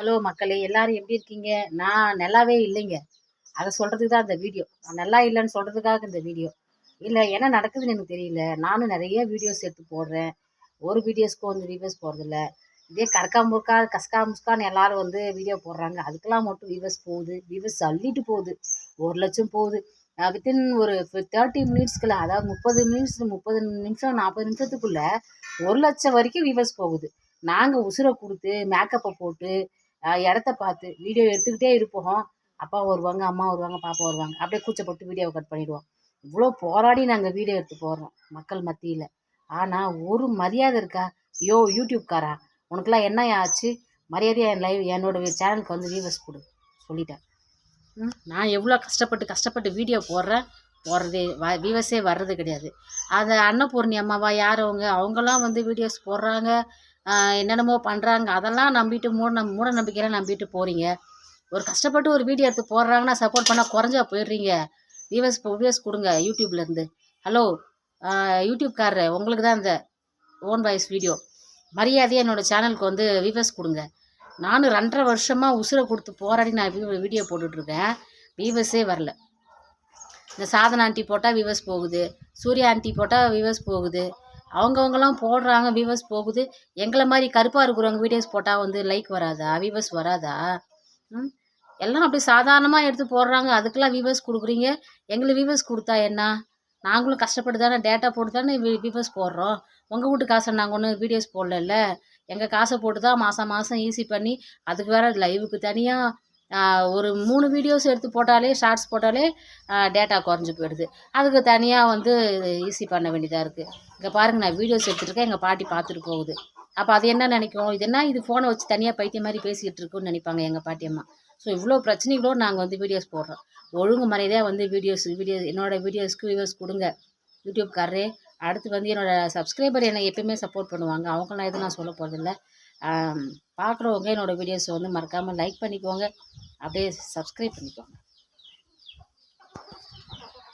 Hello மக்களே எல்லாரும் எப்படி இருக்கீங்க? நான் நல்லாவே இல்லைங்க. அதை சொல்கிறதுக்கு தான் இந்த வீடியோ. நான் நல்லா இல்லைன்னு சொல்கிறதுக்காக இந்த வீடியோ. இல்லை என்ன நடக்குதுன்னு எனக்கு தெரியல. நானும் நிறைய வீடியோஸ் எடுத்து போடுறேன். ஒரு வீடியோஸ்க்கும் வந்து வியூவர்ஸ் போடுறதில்ல இதே கரக்கா முறுக்கா கஸ்கா முஸ்கான்னு எல்லாரும் வந்து வீடியோ போடுறாங்க. அதுக்கெல்லாம் மட்டும் வியூவர்ஸ் போகுது. வியூவர்ஸ் அள்ளிட்டு போகுது. ஒரு லட்சம் போகுது. வித்தின் ஒரு தேர்ட்டி மினிட்ஸ்க்குள்ள அதாவது முப்பது மினிட்ஸ் முப்பது நிமிஷம் நாற்பது நிமிஷத்துக்குள்ள ஒரு லட்சம் வரைக்கும் வியூவர்ஸ் போகுது. நாங்கள் உசுரை கொடுத்து மேக்கப்பை போட்டு இடத்த பார்த்து வீடியோ எடுத்துக்கிட்டே இருப்போம். அப்பா வருவாங்க அம்மா வருவாங்க பாப்பா வருவாங்க. அப்படியே கூச்சப்பட்டு வீடியோவை கட் பண்ணிடுவோம். இவ்வளோ போராடி நாங்கள் வீடியோ எடுத்து போடுறோம் மக்கள் மத்தியில். ஆனால் ஒரு மரியாதை இருக்கா? யோ யூடியூப்காரா உனக்கெல்லாம் என்ன ஆச்சு? மரியாதையாக என் லைவ் என்னோட சேனலுக்கு வந்து வியூவர்ஸ் கொடு. சொல்லிட்டேன். நான் எவ்வளோ கஷ்டப்பட்டு கஷ்டப்பட்டு வீடியோ போடுறேன் போடுறதே வ வியூவர்ஸே வர்றது கிடையாது. அது அன்னபூர்ணி அம்மாவா யார் அவங்க? அவங்கெல்லாம் வந்து வீடியோஸ் போடுறாங்க. என்னென்னமோ பண்ணுறாங்க அதெல்லாம் நம்பிட்டு மூட நம் மூட நம்பிக்கையெல்லாம் நம்பிட்டு போகிறீங்க ஒரு கஷ்டப்பட்டு ஒரு வீடியோ எடுத்து போடுறாங்கன்னா சப்போர்ட் பண்ணால் குறைஞ்சா போயிடுறீங்க. வியூவர்ஸ் வியூவர்ஸ் கொடுங்க யூடியூப்லேருந்து ஹலோ யூடியூப்காரர் உங்களுக்கு தான் இந்த ஓன் வாய்ஸ் வீடியோ மரியாதையாக என்னோடய சேனலுக்கு வந்து வியூவர்ஸ் கொடுங்க. நானும் ரெண்டரை வருஷமாக உசுரை கொடுத்து போராடி நான் வீடியோ போட்டுட்ருக்கேன். வியூவர்ஸே வரல. இந்த சாதன ஆண்டி போட்டால் வியூவர்ஸ் போகுது. சூர்யா ஆண்டி போட்டால் வியூவர்ஸ் போகுது. அவங்கவுங்கலாம் போடுறாங்க வியூவர்ஸ் போகுது. எங்களை மாதிரி கருப்பாக இருக்கிறவங்க வீடியோஸ் போட்டால் வந்து லைக் வராதா? வியூவர்ஸ் வராதா? ம்? எல்லாம் அப்படி சாதாரணமாக எடுத்து போடுறாங்க. அதுக்கெல்லாம் வியூவர்ஸ் கொடுக்குறீங்க. எங்களுக்கு வியூவர்ஸ் கொடுத்தா என்ன? நாங்களும் கஷ்டப்பட்டு தானே டேட்டா போட்டு தானே வியூவர்ஸ் போடுறோம். உங்கள் வீட்டு காசை நாங்கள் ஒன்றும் வீடியோஸ் போடல எங்கள் காசை போட்டு தான் மாதம் மாதம் ஈஸி பண்ணி அதுக்கு வேறு லைவுக்கு தனியாக ஒரு மூணு வீடியோஸ் எடுத்து போட்டாலே ஷார்ட்ஸ் போட்டாலே டேட்டா குறைஞ்சி போயிடுது. அதுக்கு தனியாக வந்து ஈஸி பண்ண வேண்டியதாக இருக்குது இங்கே பாருங்கள் நான் வீடியோஸ் எடுத்துருக்கேன் எங்கள் பாட்டி பார்த்துட்டு போகுது. அப்போ அது என்ன நினைக்கும்? இது என்ன? இது ஃபோனை வச்சு தனியாக பைத்தியம் மாதிரி பேசிக்கிட்டு இருக்குன்னு நினைப்பாங்க எங்கள் பாட்டியம்மா ஸோ இவ்வளோ பிரச்சனைகளோடு நாங்கள் வந்து வீடியோஸ் போடுறோம். ஒழுங்கு மரியாதையாக வந்து வீடியோஸ் வீடியோ என்னோடய வீடியோஸ்க்கு வியூவர்ஸ் கொடுங்க. யூடியூப்காரரே அடுத்து வந்து என்னோடய சப்ஸ்கிரைபர் என்னை எப்பயுமே சப்போர்ட் பண்ணுவாங்க. அவங்களாம் எதுவும் நான் சொல்ல போகிறதில்ல பார்க்குறவங்க என்னோடய வீடியோஸை வந்து மறக்காமல் லைக் பண்ணிக்கோங்க. அப்படியே சப்ஸ்கிரைப் பண்ணிக்கோங்க.